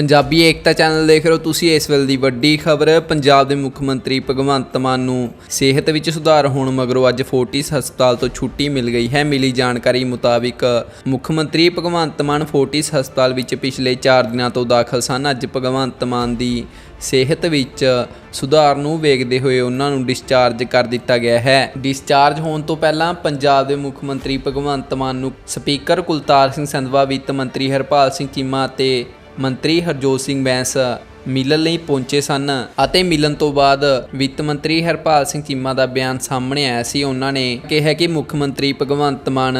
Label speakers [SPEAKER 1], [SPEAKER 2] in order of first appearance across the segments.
[SPEAKER 1] ਪੰਜਾਬੀ ਏਕਤਾ channel ਦੇਖ ਰਹੇ ਹੋ ਤੁਸੀਂ ਇਸ ਵੇਲੇ ਦੀ ਵੱਡੀ ਖਬਰ, ਪੰਜਾਬ ਦੇ ਮੁੱਖ ਮੰਤਰੀ ਭਗਵੰਤ ਮਾਨ ਨੂੰ ਸਿਹਤ ਵਿੱਚ ਸੁਧਾਰ ਹੋਣ ਮਗਰੋਂ ਅੱਜ ਫੋਰਟਿਸ ਹਸਪਤਾਲ ਤੋਂ ਛੁੱਟੀ ਮਿਲ ਗਈ ਹੈ। ਮਿਲੀ ਜਾਣਕਾਰੀ ਮੁਤਾਬਿਕ ਮੁੱਖ ਮੰਤਰੀ ਭਗਵੰਤ ਮਾਨ ਫੋਰਟਿਸ ਹਸਪਤਾਲ ਵਿੱਚ ਪਿਛਲੇ 4 ਦਿਨਾਂ ਤੋਂ ਦਾਖਲ ਸਨ। ਅੱਜ ਭਗਵੰਤ ਮਾਨ ਦੀ ਸਿਹਤ ਵਿੱਚ ਸੁਧਾਰ ਨੂੰ ਵੇਖਦੇ ਹੋਏ ਉਹਨਾਂ ਨੂੰ ਡਿਸਚਾਰਜ ਕਰ ਦਿੱਤਾ ਗਿਆ ਹੈ। ਡਿਸਚਾਰਜ ਹੋਣ ਤੋਂ ਪਹਿਲਾਂ ਪੰਜਾਬ ਦੇ ਮੁੱਖ ਮੰਤਰੀ ਭਗਵੰਤ ਮਾਨ ਨੂੰ ਸਪੀਕਰ ਕੁਲਤਾਰ ਸਿੰਘ ਸੰਧਵਾ, ਵਿੱਤ ਮੰਤਰੀ ਹਰਪਾਲ ਸਿੰਘ ਚੀਮਾ ਅਤੇ ਮੰਤਰੀ ਹਰਜੋਤ ਸਿੰਘ ਬੈਂਸ ਮਿਲਣ ਲਈ ਪਹੁੰਚੇ ਸਨ ਅਤੇ ਮਿਲਣ ਤੋਂ ਬਾਅਦ ਵਿੱਤ ਮੰਤਰੀ ਹਰਪਾਲ ਸਿੰਘ ਚੀਮਾ ਦਾ ਬਿਆਨ ਸਾਹਮਣੇ ਆਇਆ ਸੀ। ਉਹਨਾਂ ਨੇ ਕਿਹਾ ਕਿ ਮੁੱਖ ਮੰਤਰੀ ਭਗਵੰਤ ਮਾਨ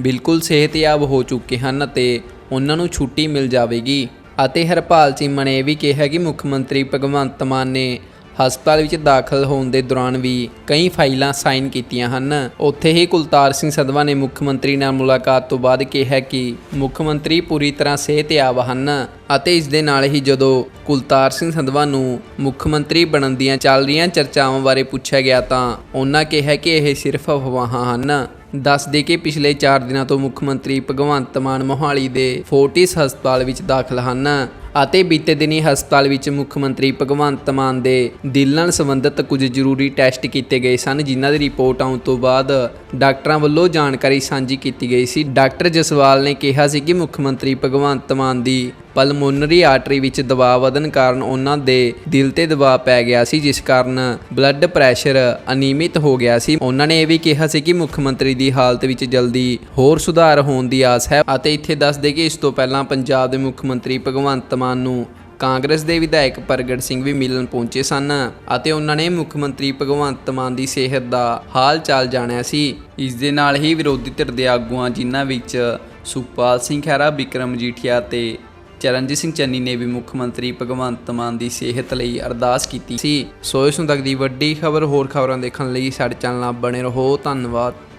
[SPEAKER 1] ਬਿਲਕੁਲ ਸਿਹਤਯਾਬ ਹੋ ਚੁੱਕੇ ਹਨ ਅਤੇ ਉਹਨਾਂ ਨੂੰ ਛੁੱਟੀ ਮਿਲ ਜਾਵੇਗੀ। ਅਤੇ ਹਰਪਾਲ ਚੀਮਾ ਨੇ ਇਹ ਵੀ ਕਿਹਾ ਕਿ ਮੁੱਖ ਮੰਤਰੀ ਭਗਵੰਤ ਮਾਨ ਨੇ ਹਸਪਤਾਲ ਵਿੱਚ ਦਾਖਲ ਹੋਣ ਦੇ ਦੌਰਾਨ ਵੀ ਕਈ ਫਾਈਲਾਂ ਸਾਈਨ ਕੀਤੀਆਂ ਹਨ। ਉੱਥੇ ਹੀ ਕੁਲਤਾਰ ਸਿੰਘ ਸੰਧਵਾ ਨੇ ਮੁੱਖ ਮੰਤਰੀ ਨਾਲ ਮੁਲਾਕਾਤ ਤੋਂ ਬਾਅਦ ਕਿਹਾ ਕਿ ਮੁੱਖ ਮੰਤਰੀ ਪੂਰੀ ਤਰ੍ਹਾਂ ਸਿਹਤਯਾਬ ਹਨ ਅਤੇ ਇਸ ਦੇ ਨਾਲ ਹੀ ਜਦੋਂ ਕੁਲਤਾਰ ਸਿੰਘ ਸੰਧਵਾ ਨੂੰ ਮੁੱਖ ਮੰਤਰੀ ਬਣਨ ਦੀਆਂ ਚੱਲ ਰਹੀਆਂ ਚਰਚਾਵਾਂ ਬਾਰੇ ਪੁੱਛਿਆ ਗਿਆ ਤਾਂ ਉਹਨਾਂ ਕਿਹਾ ਕਿ ਇਹ ਸਿਰਫ ਅਫਵਾਹਾਂ ਹਨ। ਦੱਸ ਦੇ ਕਿ ਪਿਛਲੇ 4 ਦਿਨਾਂ ਤੋਂ ਮੁੱਖ ਮੰਤਰੀ ਭਗਵੰਤ ਮਾਨ ਮੋਹਾਲੀ ਦੇ ਫੋਰਟਿਸ ਹਸਪਤਾਲ ਵਿੱਚ ਦਾਖਲ ਹਨ। ਅਤੇ ਬੀਤੇ ਦਿਨੀ ਹਸਪਤਾਲ ਵਿੱਚ ਮੁੱਖ ਮੰਤਰੀ ਭਗਵੰਤ ਮਾਨ ਦੇ ਦਿਲ ਨਾਲ ਸੰਬੰਧਿਤ ਕੁਝ ਜ਼ਰੂਰੀ ਟੈਸਟ ਕੀਤੇ ਗਏ ਸਨ, ਜਿਨ੍ਹਾਂ ਦੀ ਰਿਪੋਰਟ ਆਉਣ ਤੋਂ ਬਾਅਦ ਡਾਕਟਰਾਂ ਵੱਲੋਂ ਜਾਣਕਾਰੀ ਸਾਂਝੀ ਕੀਤੀ ਗਈ ਸੀ। ਡਾਕਟਰ ਜਸਵਾਲ ਨੇ ਕਿਹਾ ਸੀ ਕਿ ਮੁੱਖ ਮੰਤਰੀ ਭਗਵੰਤ ਮਾਨ ਦੀ ਪਲਮੋਨਰੀ ਆਰਟਰੀ ਵਿੱਚ ਦਬਾਅ ਵਧਣ ਕਾਰਨ ਉਹਨਾਂ ਦੇ ਦਿਲ ਤੇ ਦਬਾਅ ਪੈ ਗਿਆ ਸੀ, ਜਿਸ ਕਾਰਨ ਬਲੱਡ ਪ੍ਰੈਸ਼ਰ ਅਨੀਮਿਤ ਹੋ ਗਿਆ ਸੀ। ਉਹਨਾਂ ਨੇ ਇਹ ਵੀ ਕਿਹਾ ਸੀ ਕਿ ਮੁੱਖ ਮੰਤਰੀ ਦੀ ਹਾਲਤ ਵਿੱਚ ਜਲਦੀ ਹੋਰ ਸੁਧਾਰ ਹੋਣ ਦੀ ਆਸ ਹੈ ਅਤੇ ਇੱਥੇ ਦੱਸ ਦੇ ਕਿ ਇਸ ਤੋਂ ਪਹਿਲਾਂ ਪੰਜਾਬ ਦੇ ਮੁੱਖ ਮੰਤਰੀ ਭਗਵੰਤ ਮਾਨ ਨੂੰ ਕਾਂਗਰਸ ਦੇ ਵਿਧਾਇਕ ਪ੍ਰਗਟ ਸਿੰਘ ਵੀ ਮਿਲਣ ਪਹੁੰਚੇ ਸਨ ਅਤੇ ਉਹਨਾਂ ਨੇ ਮੁੱਖ ਮੰਤਰੀ ਭਗਵੰਤ ਮਾਨ ਦੀ ਸਿਹਤ ਦਾ ਹਾਲ ਚਾਲ ਜਾਣਿਆ ਸੀ। ਇਸ ਦੇ ਨਾਲ ਹੀ ਵਿਰੋਧੀ ਧਿਰ ਦੇ ਆਗੂਆਂ ਜਿਨ੍ਹਾਂ ਵਿੱਚ ਸੁਖਪਾਲ ਸਿੰਘ ਖਹਿਰਾ ਵਿਕਰਮ ਮਜੀਠੀਆ ਤੇ ਚਰਨਜੀਤ ਸਿੰਘ ਚੰਨੀ ਨੇ ਵੀ ਮੁੱਖ ਮੰਤਰੀ ਭਗਵੰਤ ਮਾਨ ਦੀ ਸਿਹਤ ਲਈ ਅਰਦਾਸ ਕੀਤੀ ਸੀ। ਸੋ ਇਸ ਨੂੰ ਤੱਕ ਦੀ ਵੱਡੀ ਖਬਰ ਹੋਰ ਖਬਰਾਂ ਦੇਖਣ ਲਈ ਸਾਡੇ ਚੈਨਲ ਨਾਲ ਬਣੇ ਰਹੋ। ਧੰਨਵਾਦ।